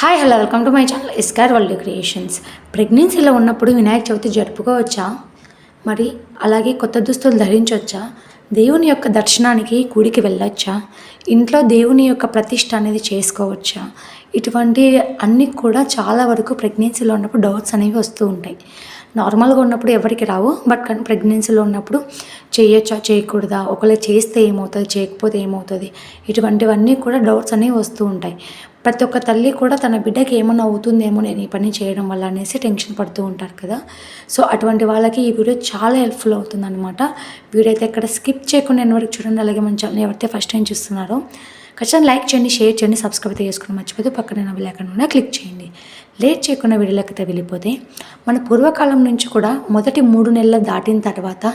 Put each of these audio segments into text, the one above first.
Hi hello welcome to my channel Escar world creations ప్రెగ్నెన్సీలో ఉన్నప్పుడు వినాయక చవితి జరుపుకోవచ్చా? మరి అలాగే కొత్త దుస్తులు ధరించవచ్చా? దేవుని యొక్క దర్శనానికి గుడికి వెళ్ళొచ్చా? ఇంట్లో దేవుని యొక్క ప్రతిష్ట అనేది చేసుకోవచ్చా? ఇటువంటి అన్నీ కూడా చాలా వరకు ప్రెగ్నెన్సీలో ఉన్నప్పుడు డౌట్స్ అనేవి వస్తూ ఉంటాయి. నార్మల్గా ఉన్నప్పుడు ఎవరికి రావు బట్ కానీ ప్రెగ్నెన్సీలో ఉన్నప్పుడు చేయొచ్చా చేయకూడదా? ఒకవేళ చేస్తే ఏమవుతుంది చేయకపోతే ఏమవుతుంది? ఇటువంటివన్నీ కూడా డౌట్స్ అనేవి వస్తూ ఉంటాయి. ప్రతి ఒక్క తల్లి కూడా తన బిడ్డకి ఏమన్నా అవుతుందేమో నేను ఈ పని చేయడం వల్ల అనేసి టెన్షన్ పడుతూ ఉంటారు కదా. సో అటువంటి వాళ్ళకి ఈ వీడియో చాలా హెల్ప్ఫుల్ అవుతుంది అనమాట వీడియో అయితే ఎక్కడ స్కిప్ చేయకుండా నేను వరకు చూడండి అలాగే మన ఛానల్ ఎవరైతే ఫస్ట్ టైం చూస్తున్నారో ఖచ్చితంగా లైక్ చేయండి షేర్ చేయండి సబ్స్క్రైబ్ అయితే చేసుకుని మర్చిపోతే పక్కన నవ్వు లేకుండా క్లిక్ చేయండి. లేట్ చేయకుండా వీడియోలోకి అయితే వెళ్ళిపోతే మన పూర్వకాలం నుంచి కూడా మొదటి మూడు నెలలు దాటిన తర్వాత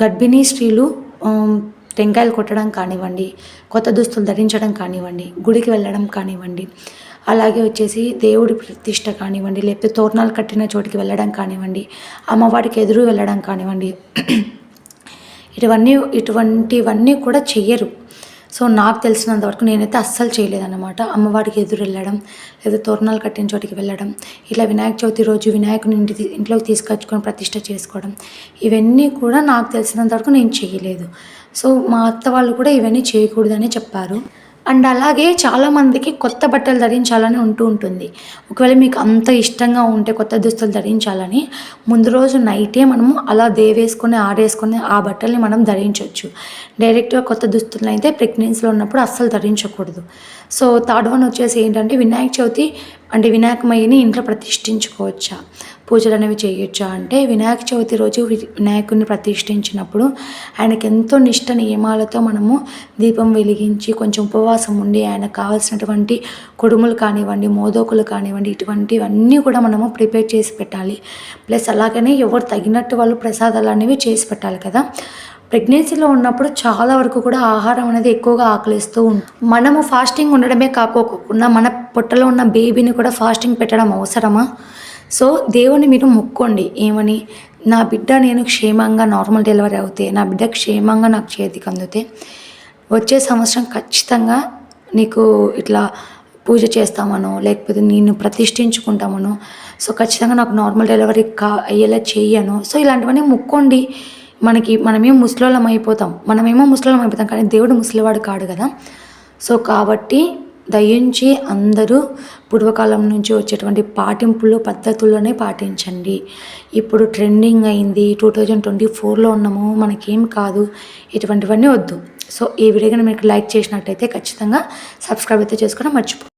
గర్భిణీ స్త్రీలు టెంకాయలు కొట్టడం కానివ్వండి కొత్త దుస్తులు ధరించడం కానివ్వండి గుడికి వెళ్ళడం కానివ్వండి అలాగే వచ్చేసి దేవుడి ప్రతిష్ట కానివ్వండి లేకపోతే తోరణాలు కట్టిన చోటికి వెళ్ళడం కానివ్వండి అమ్మవారికి ఎదురు వెళ్ళడం కానివ్వండి ఇటువన్నీ ఇటువంటివన్నీ కూడా చెయ్యరు. సో నాకు తెలిసినంత వరకు నేనైతే అస్సలు చేయలేదన్నమాట. అమ్మవారికి ఎదురు వెళ్ళడం లేదా తోరణాలు కట్టిన చోటికి వెళ్ళడం ఇలా వినాయక చవితి రోజు వినాయకుని ఇంటి ఇంట్లోకి తీసుకొచ్చుకొని ప్రతిష్ట చేసుకోవడం ఇవన్నీ కూడా నాకు తెలిసినంత వరకు నేను చేయలేదు. సో మా అత్త వాళ్ళు కూడా ఇవన్నీ చేయకూడదని చెప్పారు. అండ్ అలాగే చాలామందికి కొత్త బట్టలు ధరించాలని ఉంటూ ఉంటుంది. ఒకవేళ మీకు అంత ఇష్టంగా ఉంటే కొత్త దుస్తులు ధరించాలని ముందు రోజు నైటే మనము అలా దేవేసుకొని ఆడేసుకొని ఆ బట్టల్ని మనం ధరించవచ్చు డైరెక్ట్గా కొత్త దుస్తులను అయితే ప్రెగ్నెన్సీలో ఉన్నప్పుడు అస్సలు ధరించకూడదు. సో థర్డ్ వన్ వచ్చేసి ఏంటంటే వినాయక చవితి అంటే వినాయకమయ్యని ఇంట్లో ప్రతిష్ఠించుకోవచ్చా? పూజలు అనేవి చేయొచ్చా? అంటే వినాయక చవితి రోజు వినాయకుడిని ప్రతిష్ఠించినప్పుడు ఆయనకి ఎంతో నిష్ట నియమాలతో మనము దీపం వెలిగించి కొంచెం ఉపవాసం ఉండి ఆయనకు కావాల్సినటువంటి కొడుములు కానివ్వండి మోదోకులు కానివ్వండి ఇటువంటివన్నీ కూడా మనము ప్రిపేర్ చేసి పెట్టాలి. ప్లస్ అలాగనే ఎవరు తగినట్టు వాళ్ళు ప్రసాదాలు అనేవి చేసి పెట్టాలి కదా. ప్రెగ్నెన్సీలో ఉన్నప్పుడు చాలా వరకు కూడా ఆహారం అనేది ఎక్కువగా ఆకలిస్తూ ఉంటుంది మనము ఫాస్టింగ్ ఉండడమే కాకోకుండా మన పొట్టలో ఉన్న బేబీని కూడా ఫాస్టింగ్ పెట్టడం అవసరమా? సో దేవుని మీరు మొక్కోండి. ఏమని? నా బిడ్డ నేను క్షేమంగా నార్మల్ డెలివరీ అవుతే నా బిడ్డ క్షేమంగా నాకు చేతికి అందితే వచ్చే సంవత్సరం ఖచ్చితంగా నీకు ఇట్లా పూజ చేస్తామనో లేకపోతే నేను ప్రతిష్ఠించుకుంటామనో సో ఖచ్చితంగా నాకు నార్మల్ డెలివరీ కా అయ్యేలా చెయ్యను సో ఇలాంటివన్నీ మొక్కోండి. మనకి మనమేం ముసలోళ్ళం అయిపోతాం. మనమేమో ముసలోళ్ళం అయిపోతాం. కానీ దేవుడు ముసలివాడు కాడు కదా. సో కాబట్టి దయించి అందరూ పూర్వకాలం నుంచి వచ్చేటువంటి పాటింపులు పద్ధతుల్లోనే పాటించండి. ఇప్పుడు ట్రెండింగ్ అయింది. టూ థౌజండ్ ట్వంటీ ఫోర్లో ఉన్నాము. మనకేం కాదు. ఇటువంటివన్నీ వద్దు. సో ఈ వీడియో కనుక మీకు లైక్ చేసినట్టయితే ఖచ్చితంగా సబ్స్క్రైబ్ అయితే చేసుకోవడం మర్చిపో